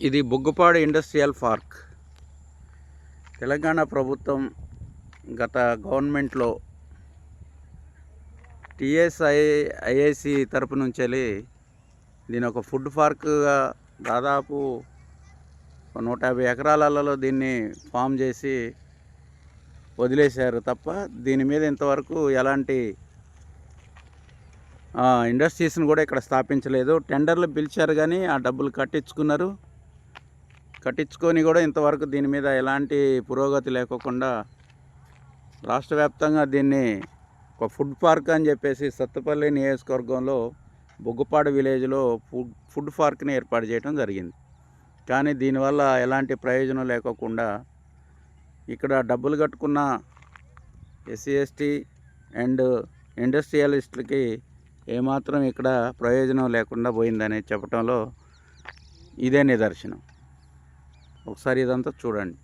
ఇది బొగ్గుపాడు industrial park. Telangana ప్రభుత్వం గత గవర్నమెంట్లో టిఎస్ఐ ఐఐసి తరపు నుంచి వెళ్ళి దీని ఒక ఫుడ్ పార్క్గా దాదాపు నూట యాభై ఎకరాలలో దీన్ని ఫామ్ చేసి వదిలేశారు తప్ప దీని మీద ఇంతవరకు ఎలాంటి ఇండస్ట్రీస్ని కూడా ఇక్కడ స్థాపించలేదు. టెండర్లు పిలిచారు కానీ ఆ డబ్బులు కట్టించుకున్నారు. కట్టించుకొని కూడా ఇంతవరకు దీని మీద ఎలాంటి పురోగతి లేకోకుండా రాష్ట్ర వ్యాప్తంగా దీన్ని ఒక ఫుడ్ పార్క్ అని చెప్పేసి సత్తపల్లి నియోజకవర్గంలో బొగ్గుపాడు విలేజ్లో ఫుడ్ ఫుడ్ పార్క్ని ఏర్పాటు చేయడం జరిగింది. కానీ దీనివల్ల ఎలాంటి ప్రయోజనం లేకోకుండా ఇక్కడ డబ్బులు కట్టుకున్న ఎస్సీ ఎస్టీ అండ్ ఇండస్ట్రియలిస్టులకి ఏమాత్రం ఇక్కడ ప్రయోజనం లేకుండా పోయిందని చెప్పడంలో ఇదే నిదర్శనం. ఒకసారి ఇదంతా చూడండి.